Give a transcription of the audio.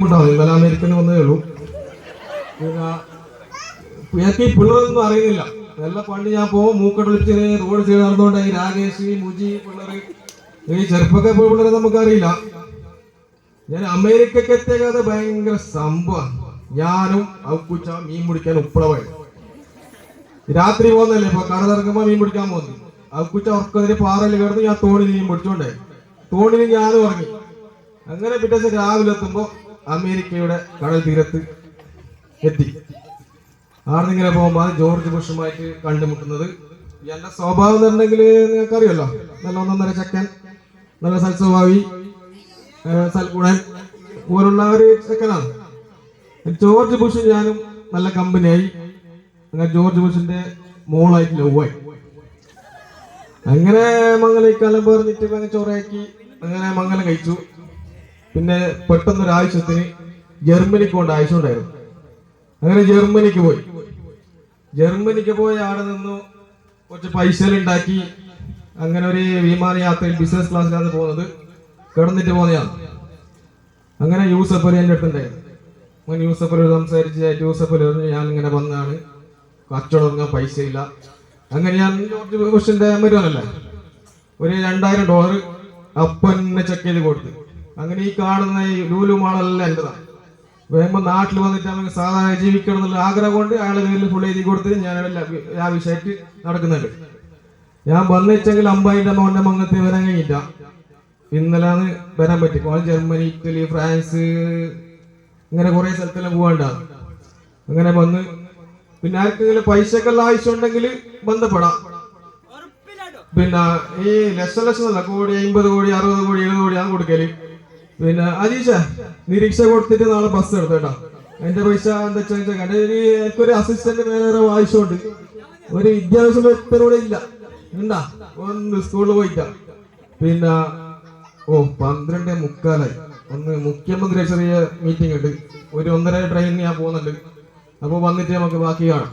ഇന്നലെ അമേരിക്കന് വന്നേ ഉള്ളൂ. പിന്നെ എനിക്ക് പിള്ളേരൊന്നും അറിയുന്നില്ല. നല്ല പണ്ട് ഞാൻ പോകും മൂക്കട്ട് റോഡ് ചെയ്ത് നടന്നുകൊണ്ട് ഈ രാകേഷ് മുജി പിള്ളേർ ഈ ചെറുപ്പൊക്കെ പോയ പിള്ളേരെ നമുക്കറിയില്ല. ഞാൻ അമേരിക്കക്ക് എത്തിയത് ഭയങ്കര സംഭവം ഞാനും അവക്കുച്ച മീൻ പിടിക്കാൻ ഉപ്പളവായി. രാത്രി പോകുന്നല്ലേ ഇപ്പൊ? കട തിറങ്ങുമ്പോ മീൻ പിടിക്കാൻ പോകുന്നു. അവക്കുച്ച ഉറക്കതിന് പാറയിൽ കിടന്ന് ഞാൻ തോണിയിൽ മീൻ പിടിച്ചോണ്ടേ. തോണിയിൽ ഞാനും ഇറങ്ങി അങ്ങനെ പിറ്റേ രാവിലെ എത്തുമ്പോ അമേരിക്കയുടെ കടൽ തീരത്ത് എത്തി. ആർന്നിങ്ങനെ പോകുമ്പോൾ ജോർജ് ബുഷുമായിട്ട് കണ്ടുമുട്ടുന്നത്. എന്റെ സ്വഭാവം എന്നുണ്ടെങ്കിൽ നിങ്ങൾക്ക് അറിയല്ലോ നല്ല ഒന്നൊന്നര ചക്കൻ നല്ല സൽസ്വഭാവി സൽഗുണൻ പോലുള്ള ഒരു ചെക്കനാണ്. ജോർജ് ബുഷും ഞാനും നല്ല കമ്പനിയായി. അങ്ങനെ ജോർജ് ബുഷിന്റെ മോളായിട്ട് ലവായി. അങ്ങനെ മംഗലയിക്കാലം പറഞ്ഞിട്ട് അങ്ങനെ ചോറയാക്കി അങ്ങനെ മംഗലം കഴിച്ചു. പിന്നെ പെട്ടെന്ന് ഒരു ആവശ്യത്തിന് ജർമ്മനിക്ക് കൊണ്ട് ആവശ്യം ഉണ്ടായിരുന്നു അങ്ങനെ ജർമ്മനിക്ക് പോയി. ജർമ്മനിക്ക് പോയി അവിടെ നിന്നു കുറച്ച് പൈസ ഉണ്ടാക്കി അങ്ങനെ ഒരു വിമാനയാത്രയിൽ ബിസിനസ് ക്ലാസ്സിലാണ് പോകുന്നത് കിടന്നിട്ട് പോകുന്നതാണ് അങ്ങനെ യൂസഫ് അലി എന്റെ അടുത്തുണ്ടായിരുന്നു. അങ്ങനെ യൂസഫ് അലി സംസാരിച്ച് യൂസഫ് അലി ഞാൻ ഇങ്ങനെ വന്നതാണ്. കച്ചവടം പൈസ ഇല്ല അങ്ങനെ ഞാൻ ജോർജ് മരുവനല്ലേ ഒരു രണ്ടായിരം ഡോളർ അപ്പന്നെ ചെക്ക് ചെയ്ത് കൊടുത്തു. അങ്ങനെ ഈ കാണുന്ന ഈ ലൂലു മാളെല്ലാം എന്റെതാണ് വേമ്പ നാട്ടിൽ വന്നിട്ട് അവന് സാധാരണ ജീവിക്കണം എന്നുള്ള ആഗ്രഹം കൊണ്ട് അയാളെ പേരിൽ ഫുൾ എഴുതി കൊടുത്ത് ഞാൻ ആവശ്യമായിട്ട് നടക്കുന്നുണ്ട്. ഞാൻ വന്നിട്ടെങ്കിൽ അമ്പായിന്റെ മോന്റെ മങ്ങത്തെ വരാൻ കഴിഞ്ഞില്ല. ഇന്നലാണ് വരാൻ പറ്റി. അപ്പോൾ ജർമ്മനി ഇറ്റലി ഫ്രാൻസ് ഇങ്ങനെ കുറെ സ്ഥലത്തെല്ലാം പോകാണ്ടാണ് അങ്ങനെ വന്ന് പിന്നെ ആർക്കെങ്കിലും പൈസക്കെല്ലാം ആവശ്യം ഉണ്ടെങ്കിൽ ബന്ധപ്പെടാം പിന്നെ ഈ ലക്ഷം ലക്ഷം അല്ല കോടി അമ്പത് കോടി അറുപത് കോടി എഴുപത് കോടി ഞാൻ കൊടുക്കൽ. പിന്നെ അജീഷ നിരീക്ഷ കൊടുത്തിട്ട് നാളെ ബസ് എടുത്തു കേട്ടോ എന്റെ പൈസ എന്താ വെച്ചാൽ എനിക്കൊരു അസിസ്റ്റന്റ് വേറെ ആവശ്യമുണ്ട്. ഒരു വിദ്യാഭ്യാസം വ്യക്തനോടെ ഇല്ല. ഉണ്ടാ ഒന്ന് സ്കൂളിൽ പോയിട്ട. പിന്നെ ഓ പന്ത്രണ്ട് മുക്കാലായി. ഒന്ന് മുഖ്യമന്ത്രി ചെറിയ മീറ്റിംഗ് ഉണ്ട്. ഒരു ഒന്നര ട്രെയിനിന് ഞാൻ പോകുന്നുണ്ട്. അപ്പൊ വന്നിട്ട് നമുക്ക് ബാക്കി കാണാം.